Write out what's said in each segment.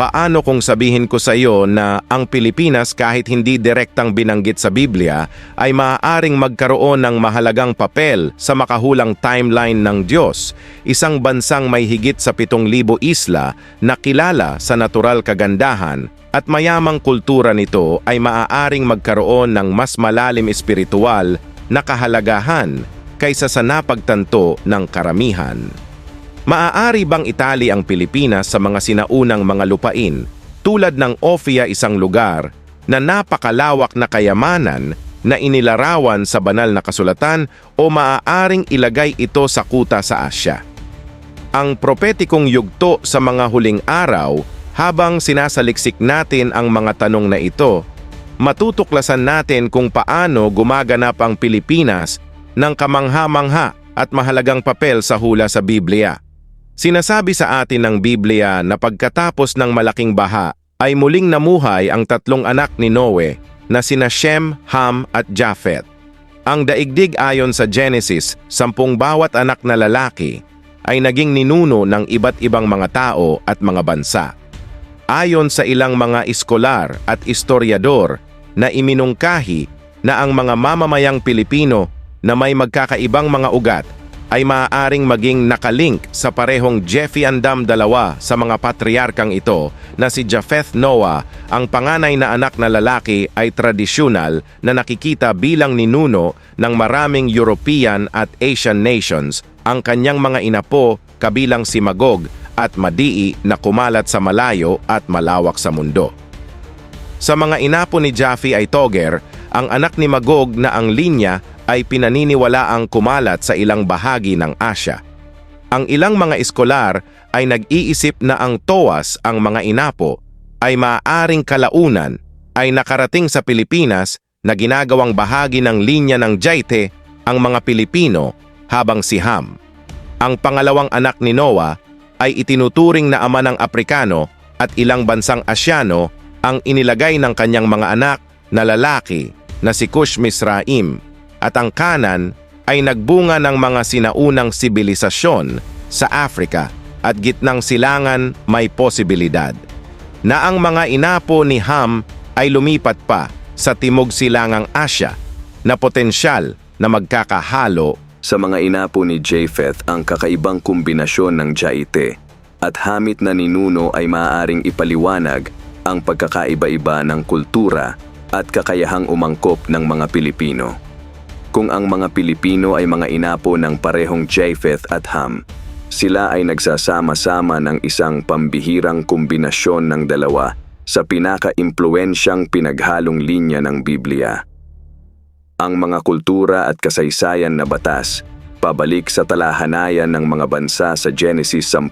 Paano kung sabihin ko sa iyo na ang Pilipinas kahit hindi direktang binanggit sa Biblia ay maaaring magkaroon ng mahalagang papel sa makahulang timeline ng Diyos, isang bansang may higit sa 7,000 isla na kilala sa natural kagandahan at mayamang kultura nito ay maaaring magkaroon ng mas malalim espiritual na kahalagahan kaysa sa napagtanto ng karamihan. Maaari bang itali ang Pilipinas sa mga sinaunang mga lupain tulad ng Ofia isang lugar na napakalawak na kayamanan na inilarawan sa banal na kasulatan o maaaring ilagay ito sa kuta sa Asya? Ang propetikong yugto sa mga huling araw habang sinasaliksik natin ang mga tanong na ito, matutuklasan natin kung paano gumaganap ang Pilipinas ng kamangha-mangha at mahalagang papel sa hula sa Biblia. Sinasabi sa atin ng Biblia na pagkatapos ng malaking baha ay muling namuhay ang tatlong anak ni Noe na sina Shem, Ham at Japhet. Ang daigdig ayon sa Genesis, sampung bawat anak na lalaki ay naging ninuno ng iba't ibang mga tao at mga bansa. Ayon sa ilang mga iskolar at istoryador na iminungkahi na ang mga mamamayang Pilipino na may magkakaibang mga ugat ay maaaring maging nakalink sa parehong Jeffy Andam dalawa sa mga patriarkang ito na si Japheth Noah, ang panganay na anak na lalaki ay tradisyonal na nakikita bilang ninuno ng maraming European at Asian nations, ang kanyang mga inapo kabilang si Magog at Madii na kumalat sa malayo at malawak sa mundo. Sa mga inapo ni Jaffe ay Toger, ang anak ni Magog na ang linya ay pinaniniwala ang kumalat sa ilang bahagi ng Asya. Ang ilang mga eskolar ay nag-iisip na ang Toas, ang mga inapo, ay maaaring kalaunan ay nakarating sa Pilipinas na ginagawang bahagi ng linya ng Jaite ang mga Pilipino habang si Ham. Ang pangalawang anak ni Noah ay itinuturing na ama ng Aprikano at ilang bansang Asyano ang inilagay ng kanyang mga anak na lalaki na si Cush Misraim at ang kanan ay nagbunga ng mga sinaunang sibilisasyon sa Africa at gitnang silangan may posibilidad na ang mga inapo ni Ham ay lumipat pa sa timog silangang Asya na potensyal na magkakahalo Sa mga inapo ni Japheth ang kakaibang kombinasyon ng Jaite at hamit na ninuno ay maaaring ipaliwanag ang pagkakaiba-iba ng kultura at kakayahang umangkop ng mga Pilipino. Kung ang mga Pilipino ay mga inapo ng parehong Japheth at Ham, sila ay nagsasama-sama ng isang pambihirang kombinasyon ng dalawa sa pinaka-impluensyang pinaghalong linya ng Biblia. Ang mga kultura at kasaysayan na batas, pabalik sa talahanayan ng mga bansa sa Genesis 10,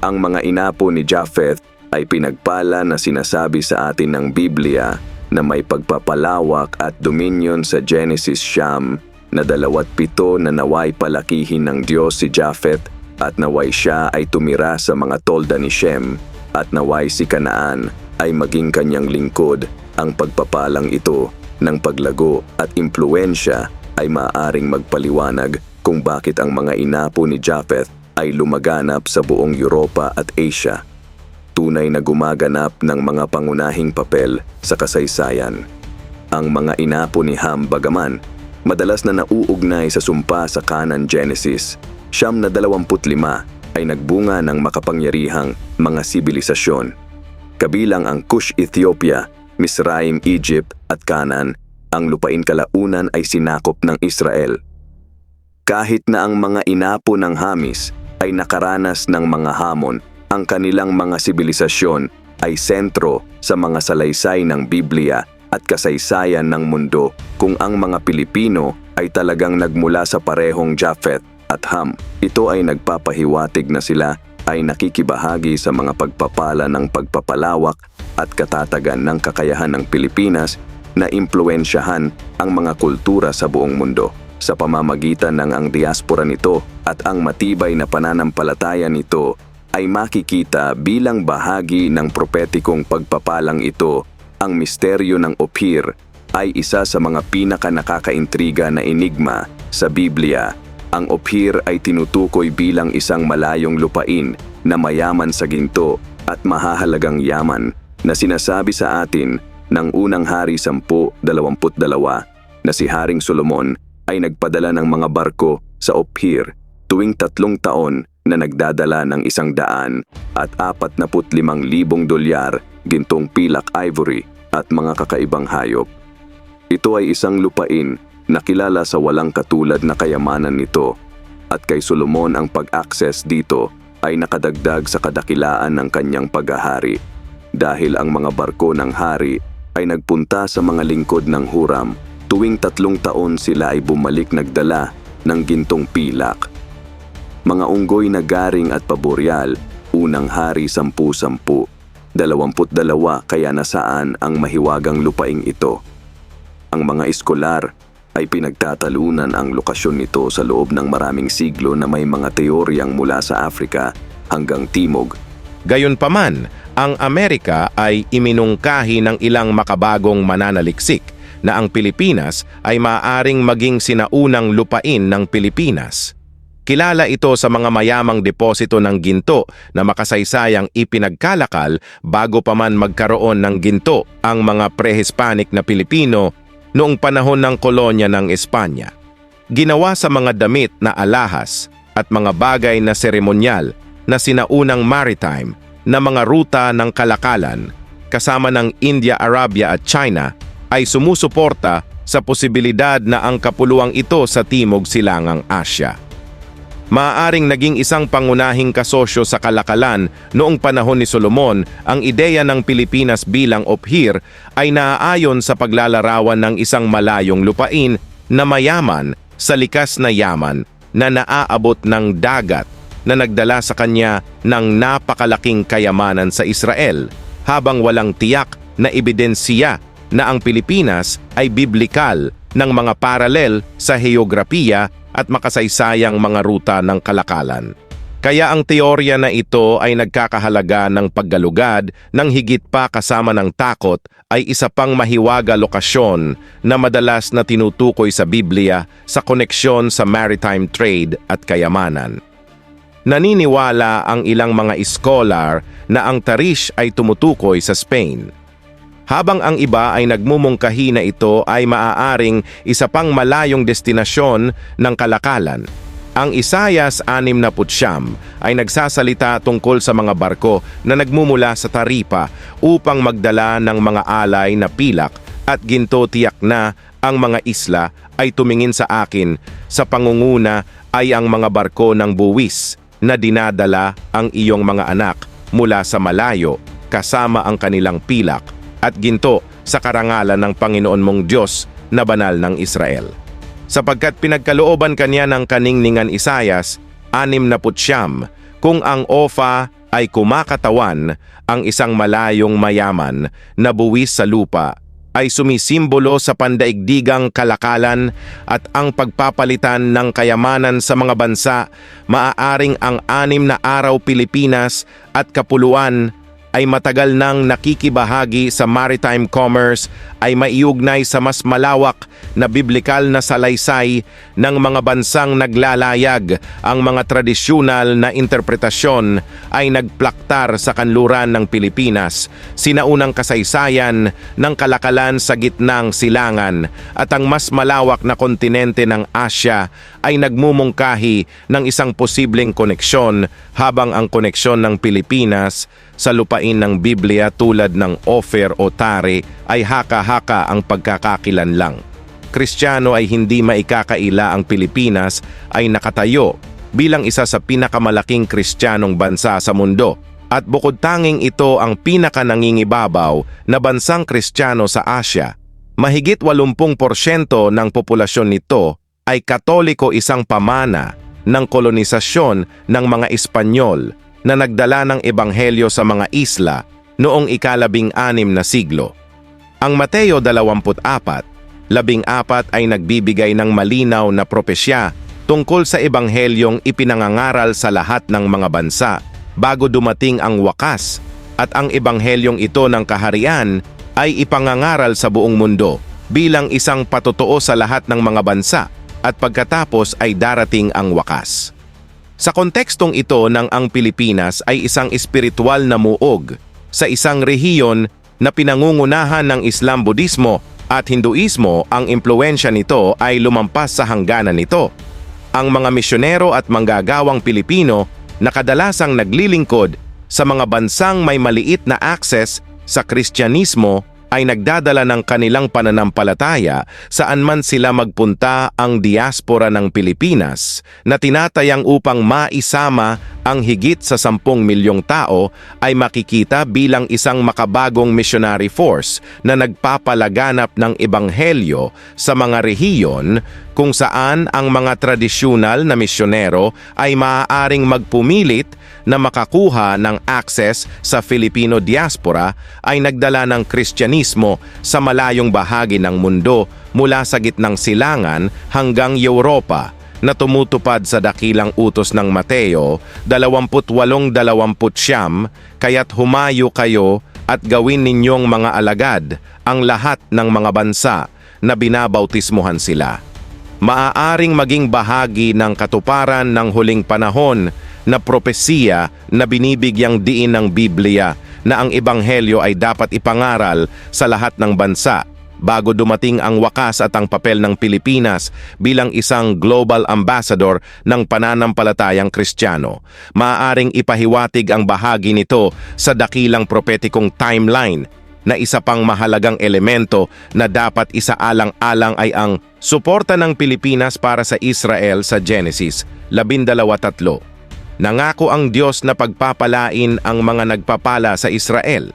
ang mga inapo ni Japheth ay pinagpala na sinasabi sa atin ng Biblia na may pagpapalawak at dominion sa Genesis Siyam na dalawat pito na naway palakihin ng Diyos si Japheth at naway siya ay tumira sa mga tolda ni Shem at naway si Kanaan ay maging kanyang lingkod. Ang pagpapalang ito ng paglago at impluensya ay maaring magpaliwanag kung bakit ang mga inapo ni Japheth ay lumaganap sa buong Europa at Asia tunay na gumaganap ng mga pangunahing papel sa kasaysayan. Ang mga inapo ni Ham bagaman, madalas na nauugnay sa sumpa sa kanan Genesis, siyam na 25 ay nagbunga ng makapangyarihang mga sibilisasyon. Kabilang ang Kush Ethiopia, Misraim Egypt at Canaan, ang lupain kalaunan ay sinakop ng Israel. Kahit na ang mga inapo ng Hamis ay nakaranas ng mga hamon ang kanilang mga sibilisasyon ay sentro sa mga salaysay ng Biblia at kasaysayan ng mundo kung ang mga Pilipino ay talagang nagmula sa parehong Japheth at Ham. Ito ay nagpapahiwatig na sila ay nakikibahagi sa mga pagpapala ng pagpapalawak at katatagan ng kakayahan ng Pilipinas na impluensyahan ang mga kultura sa buong mundo sa pamamagitan ng ang diaspora nito at ang matibay na pananampalataya nito ay makikita bilang bahagi ng propetikong pagpapalang ito, ang misteryo ng Ophir ay isa sa mga pinaka nakakaintriga na enigma sa Biblia. Ang Ophir ay tinutukoy bilang isang malayong lupain na mayaman sa ginto at mahahalagang yaman na sinasabi sa atin ng unang hari 1022 na si Haring Solomon ay nagpadala ng mga barko sa Ophir tuwing tatlong taon na nagdadala ng isang daan at apat na limang libong dolyar, gintong pilak ivory at mga kakaibang hayop. Ito ay isang lupain na kilala sa walang katulad na kayamanan nito at kay Solomon ang pag-access dito ay nakadagdag sa kadakilaan ng kanyang paghahari dahil ang mga barko ng hari ay nagpunta sa mga lingkod ng Huram tuwing tatlong taon sila ay bumalik nagdala ng gintong pilak. Mga unggoy na garing at paboreal, unang hari sampu-sampu, dalawamput dalawa kaya nasaan ang mahiwagang lupaing ito. Ang mga eskolar ay pinagtatalunan ang lokasyon nito sa loob ng maraming siglo na may mga teoryang mula sa Afrika hanggang Timog Gayunpaman, ang Amerika ay iminungkahi ng ilang makabagong mananaliksik na ang Pilipinas ay maaring maging sinaunang lupain ng Pilipinas. Kilala ito sa mga mayamang deposito ng ginto na makasaysayang ipinagkalakal bago pa man magkaroon ng ginto ang mga pre-Hispanic na Pilipino noong panahon ng kolonya ng Espanya. Ginawa sa mga damit na alahas at mga bagay na seremonyal na sinaunang maritime na mga ruta ng kalakalan kasama ng India, Arabia at China ay sumusuporta sa posibilidad na ang kapuluang ito sa Timog Silangang Asya. Maaring naging isang pangunahing kasosyo sa kalakalan noong panahon ni Solomon ang ideya ng Pilipinas bilang ophir ay naaayon sa paglalarawan ng isang malayong lupain na mayaman sa likas na yaman na naaabot ng dagat na nagdala sa kanya ng napakalaking kayamanan sa Israel habang walang tiyak na ebidensiya na ang Pilipinas ay biblikal ng mga paralel sa heograpiya at makasaysayang mga ruta ng kalakalan. Kaya ang teorya na ito ay nagkakahalaga ng paggalugad ng higit pa kasama ng takot ay isa pang mahiwaga lokasyon na madalas na tinutukoy sa Biblia sa koneksyon sa maritime trade at kayamanan. Naniniwala ang ilang mga scholar na ang Tarish ay tumutukoy sa Spain. Habang ang iba ay nagmumungkahi na ito ay maaaring isa pang malayong destinasyon ng kalakalan. Ang Isayas 69 ay nagsasalita tungkol sa mga barko na nagmumula sa Taripa upang magdala ng mga alay na pilak at ginto tiyak na ang mga isla ay tumingin sa akin sa pangunguna ay ang mga barko ng buwis na dinadala ang iyong mga anak mula sa malayo kasama ang kanilang pilak at ginto sa karangalan ng Panginoon mong Diyos na banal ng Israel. Sapagkat pinagkalooban kanya ng kaningningan Isayas, anim na putsyam, kung ang Ofa ay kumakatawan, ang isang malayong mayaman na buwis sa lupa ay sumisimbolo sa pandaigdigang kalakalan at ang pagpapalitan ng kayamanan sa mga bansa, maaaring ang anim na araw Pilipinas at kapuluan ay matagal nang nakikibahagi sa maritime commerce ay maiugnay sa mas malawak na biblikal na salaysay ng mga bansang naglalayag. Ang mga tradisyonal na interpretasyon ay nagplaktar sa kanluran ng Pilipinas, sinaunang kasaysayan ng kalakalan sa gitnang silangan at ang mas malawak na kontinente ng Asya ay nagmumungkahi ng isang posibleng koneksyon habang ang koneksyon ng Pilipinas sa lupain ng Biblia tulad ng Ofer o Tare ay haka-haka ang pagkakakilanlang. Kristiyano ay hindi maikakaila ang Pilipinas ay nakatayo bilang isa sa pinakamalaking kristyanong bansa sa mundo at bukod tanging ito ang pinakanangingibabaw na bansang kristyano sa Asya. Mahigit 80% ng populasyon nito ay katoliko isang pamana ng kolonisasyon ng mga Espanyol na nagdala ng ebanghelyo sa mga isla noong ikalabing anim na siglo. Ang Mateo 24, labing apat ay nagbibigay ng malinaw na propesya tungkol sa ebanghelyong ipinangangaral sa lahat ng mga bansa bago dumating ang wakas at ang ebanghelyong ito ng kaharian ay ipangangaral sa buong mundo bilang isang patotoo sa lahat ng mga bansa at pagkatapos ay darating ang wakas. Sa kontekstong ito ng ang Pilipinas ay isang espiritual na muog sa isang rehiyon na pinangungunahan ng Islam-Budismo at Hinduismo ang impluensya nito ay lumampas sa hangganan nito. Ang mga misyonero at manggagawang Pilipino na kadalasang naglilingkod sa mga bansang may maliit na access sa Kristyanismo ay nagdadala ng kanilang pananampalataya saan man sila magpunta ang diaspora ng Pilipinas na tinatayang upang maisama ang higit sa 10 milyong tao ay makikita bilang isang makabagong missionary force na nagpapalaganap ng ebanghelyo sa mga rehiyon kung saan ang mga tradisyonal na misyonero ay maaaring magpumilit na makakuha ng access sa Filipino diaspora ay nagdala ng Kristyanismo sa malayong bahagi ng mundo mula sa gitnang silangan hanggang Europa na tumutupad sa dakilang utos ng Mateo 28-29 kaya't humayo kayo at gawin ninyong mga alagad ang lahat ng mga bansa na binabautismuhan sila. Maaaring maging bahagi ng katuparan ng huling panahon na propesiya na binibigyang diin ng Biblia na ang ebanghelyo ay dapat ipangaral sa lahat ng bansa bago dumating ang wakas at ang papel ng Pilipinas bilang isang global ambassador ng pananampalatayang Kristiyano. Maaaring ipahiwatig ang bahagi nito sa dakilang propetikong timeline na isa pang mahalagang elemento na dapat isaalang-alang ay ang suporta ng Pilipinas para sa Israel sa Genesis 12.3. Nangako ang Diyos na pagpapalain ang mga nagpapala sa Israel.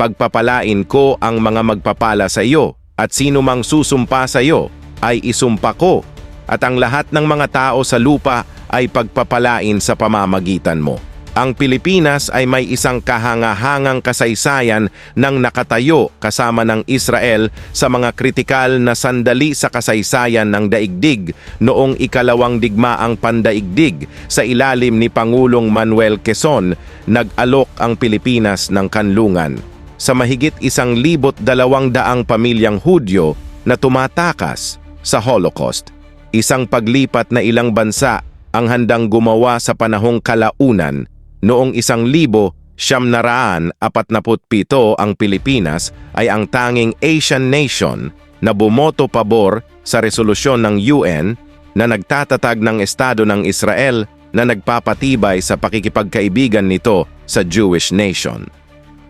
Pagpapalain ko ang mga magpapala sa iyo at sino mang susumpa sa iyo ay isumpa ko at ang lahat ng mga tao sa lupa ay pagpapalain sa pamamagitan mo. Ang Pilipinas ay may isang kahangahangang kasaysayan ng nakatayo kasama ng Israel sa mga kritikal na sandali sa kasaysayan ng daigdig noong ikalawang digmaang pandaigdig sa ilalim ni Pangulong Manuel Quezon, nag-alok ang Pilipinas ng kanlungan sa mahigit isang libot dalawang daang pamilyang Hudyo na tumatakas sa Holocaust. Isang paglipat na ilang bansa ang handang gumawa sa panahong kalaunan noong isang libo siyam na raan apat pito ang Pilipinas ay ang tanging Asian nation na bumoto pabor sa resolusyon ng UN na nagtatatag ng Estado ng Israel na nagpapatibay sa pakikipagkaibigan nito sa Jewish nation.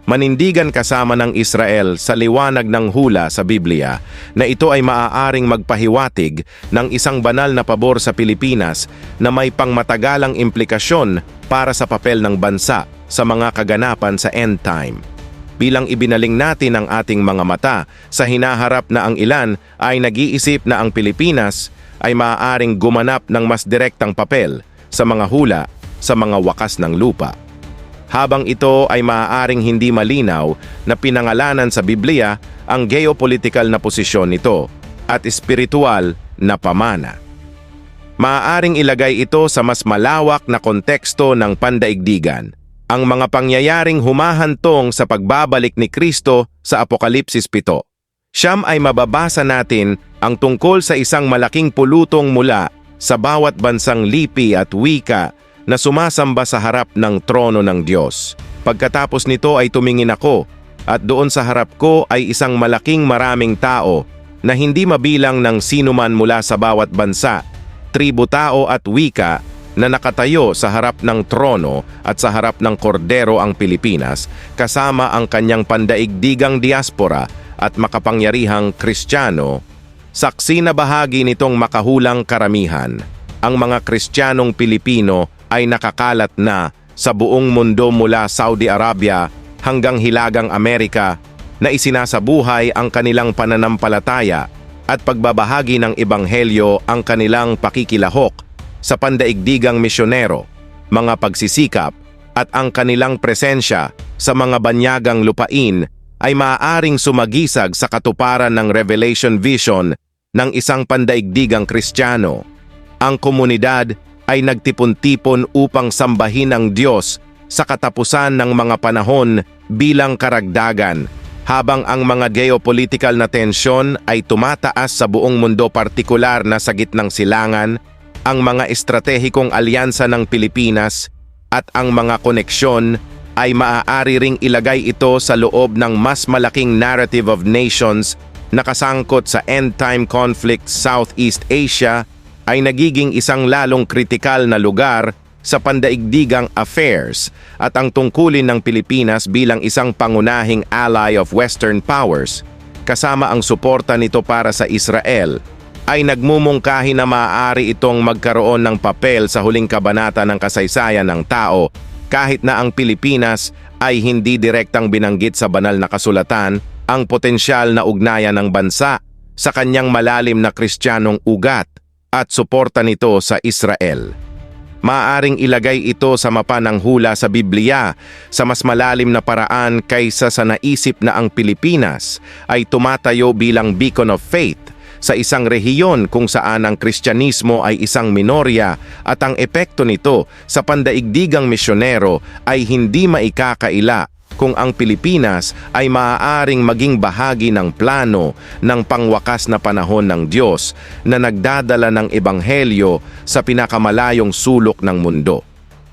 Manindigan kasama ng Israel sa liwanag ng hula sa Biblia na ito ay maaaring magpahiwatig ng isang banal na pabor sa Pilipinas na may pangmatagalang implikasyon para sa papel ng bansa sa mga kaganapan sa end time. Bilang ibinaling natin ang ating mga mata sa hinaharap na ang ilan ay nag-iisip na ang Pilipinas ay maaaring gumanap ng mas direktang papel sa mga hula sa mga wakas ng lupa habang ito ay maaaring hindi malinaw na pinangalanan sa Biblia ang geopolitical na posisyon nito at espiritual na pamana. Maaaring ilagay ito sa mas malawak na konteksto ng pandaigdigan, ang mga pangyayaring humahantong sa pagbabalik ni Kristo sa Apokalipsis 7. Siyam ay mababasa natin ang tungkol sa isang malaking pulutong mula sa bawat bansang lipi at wika na sumasamba sa harap ng trono ng Diyos. Pagkatapos nito ay tumingin ako at doon sa harap ko ay isang malaking maraming tao na hindi mabilang ng sinuman mula sa bawat bansa, tribu tao at wika na nakatayo sa harap ng trono at sa harap ng kordero ang Pilipinas kasama ang kanyang pandaigdigang diaspora at makapangyarihang Kristiyano, saksi na bahagi nitong makahulang karamihan. Ang mga Kristiyanong Pilipino ay nakakalat na sa buong mundo mula Saudi Arabia hanggang Hilagang Amerika na isinasabuhay ang kanilang pananampalataya at pagbabahagi ng ebanghelyo ang kanilang pakikilahok sa pandaigdigang misyonero, mga pagsisikap at ang kanilang presensya sa mga banyagang lupain ay maaaring sumagisag sa katuparan ng Revelation Vision ng isang pandaigdigang Kristiyano. Ang komunidad ay nagtipon-tipon upang sambahin ang Diyos sa katapusan ng mga panahon bilang karagdagan habang ang mga geopolitical na tensyon ay tumataas sa buong mundo partikular na sa gitnang silangan, ang mga estratehikong alyansa ng Pilipinas at ang mga koneksyon ay maaari ring ilagay ito sa loob ng mas malaking narrative of nations na kasangkot sa end-time conflict Southeast Asia ay nagiging isang lalong kritikal na lugar sa pandaigdigang affairs at ang tungkulin ng Pilipinas bilang isang pangunahing ally of Western powers kasama ang suporta nito para sa Israel ay nagmumungkahi na maaari itong magkaroon ng papel sa huling kabanata ng kasaysayan ng tao kahit na ang Pilipinas ay hindi direktang binanggit sa banal na kasulatan ang potensyal na ugnayan ng bansa sa kanyang malalim na kristyanong ugat at suporta nito sa Israel. Maaring ilagay ito sa mapa ng hula sa Biblia sa mas malalim na paraan kaysa sa naisip na ang Pilipinas ay tumatayo bilang beacon of faith sa isang rehiyon kung saan ang Kristyanismo ay isang minorya at ang epekto nito sa pandaigdigang misyonero ay hindi maikakaila kung ang Pilipinas ay maaaring maging bahagi ng plano ng pangwakas na panahon ng Diyos na nagdadala ng ebanghelyo sa pinakamalayong sulok ng mundo.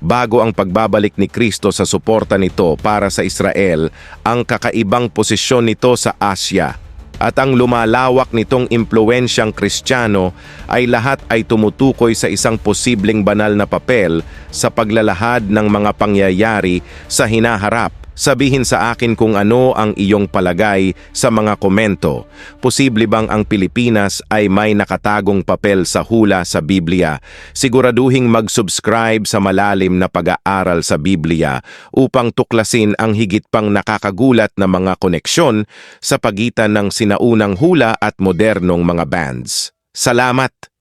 Bago ang pagbabalik ni Kristo sa suporta nito para sa Israel, ang kakaibang posisyon nito sa Asya at ang lumalawak nitong impluensyang kristyano ay lahat ay tumutukoy sa isang posibleng banal na papel sa paglalahad ng mga pangyayari sa hinaharap. Sabihin sa akin kung ano ang iyong palagay sa mga komento. Posible bang ang Pilipinas ay may nakatagong papel sa hula sa Biblia? Siguraduhing mag-subscribe sa malalim na pag-aaral sa Biblia upang tuklasin ang higit pang nakakagulat na mga koneksyon sa pagitan ng sinaunang hula at modernong mga bands. Salamat!